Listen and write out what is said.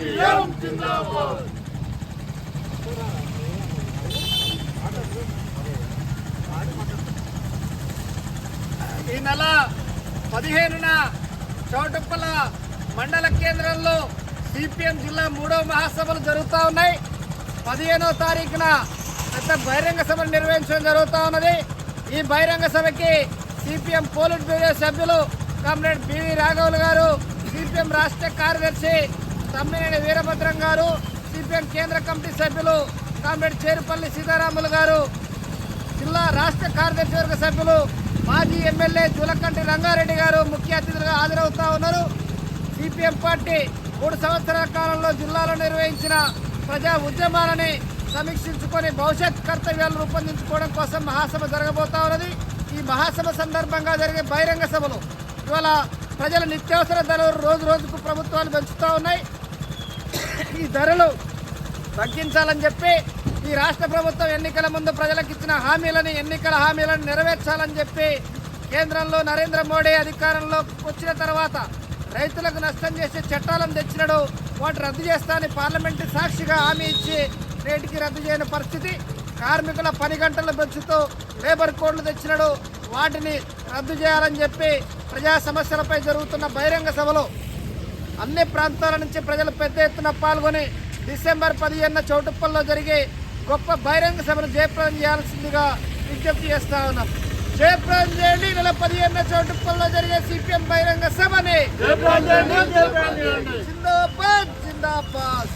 ఈ నెల పదిహేనున చౌటుప్పల మండల కేంద్రంలో సిపిఎం జిల్లా మూడవ మహాసభలు జరుగుతూ ఉన్నాయి. పదిహేనో తారీఖున పెద్ద బహిరంగ సభలు నిర్వహించడం జరుగుతూ ఉన్నది. ఈ బహిరంగ సభకి సిపిఎం పోలిట్ బ్యూరో సభ్యులు కామ్రేడ్ బివి రాఘవులు గారు సిపిఎం రాష్ట్ర కార్యదర్శి తమ్మినేని వీరభద్రం గారు సిపిఎం కేంద్ర కమిటీ సభ్యులు కామ్రేడ్ చేరుపల్లి సీతారాములు గారు జిల్లా రాష్ట్ర కార్యదర్శి వర్గ సభ్యులు మాజీ ఎమ్మెల్యే జులకంటి రంగారెడ్డి గారు ముఖ్య అతిథులుగా హాజరవుతా ఉన్నారు. సిపిఎం పార్టీ మూడు సంవత్సరాల కాలంలో జిల్లాలో నిర్వహించిన ప్రజా ఉద్యమాలని సమీక్షించుకొని భవిష్యత్ కర్తవ్యాలు రూపొందించుకోవడం కోసం మహాసభ జరగబోతా ఉన్నది. ఈ మహాసభ సందర్భంగా జరిగే బహిరంగ సభలు ఇవాళ ప్రజల నిత్యావసర ధరలు రోజు రోజుకు ప్రభుత్వాలు పెంచుతూ ఉన్నాయి. ఈ ధరలు తగ్గించాలని చెప్పి ఈ రాష్ట్ర ప్రభుత్వం ఎన్నికల ముందు ప్రజలకు ఇచ్చిన హామీలని ఎన్నికల హామీలను నెరవేర్చాలని చెప్పి కేంద్రంలో నరేంద్ర మోడీ అధికారంలో వచ్చిన తర్వాత రైతులకు నష్టం చేసే చట్టాలను తెచ్చినడు వాటి రద్దు చేస్తానని పార్లమెంటు సాక్షిగా హామీ ఇచ్చి నేటికి రద్దు చేయని పరిస్థితి కార్మికుల పని గంటలు పెంచుతూ లేబర్ కోడ్లు తెచ్చినడు వాటిని రద్దు చేయాలని చెప్పి ప్రజా సమస్యలపై జరుగుతున్న బహిరంగ సభలో అన్ని ప్రాంతాల నుంచి ప్రజలు పెద్ద ఎత్తున పాల్గొని డిసెంబర్ పదిహేనున చౌటుప్పల్లో జరిగే గొప్ప బహిరంగ సభను జయప్రదం చేయాల్సిందిగా విజ్ఞప్తి చేస్తా ఉన్నాం. జయప్రదం చేయండి. నెల పదిహేనున చౌటుప్పల్లో జరిగే సిపిఎం బహిరంగ సభని జిందాబాద్ జిందాబాద్.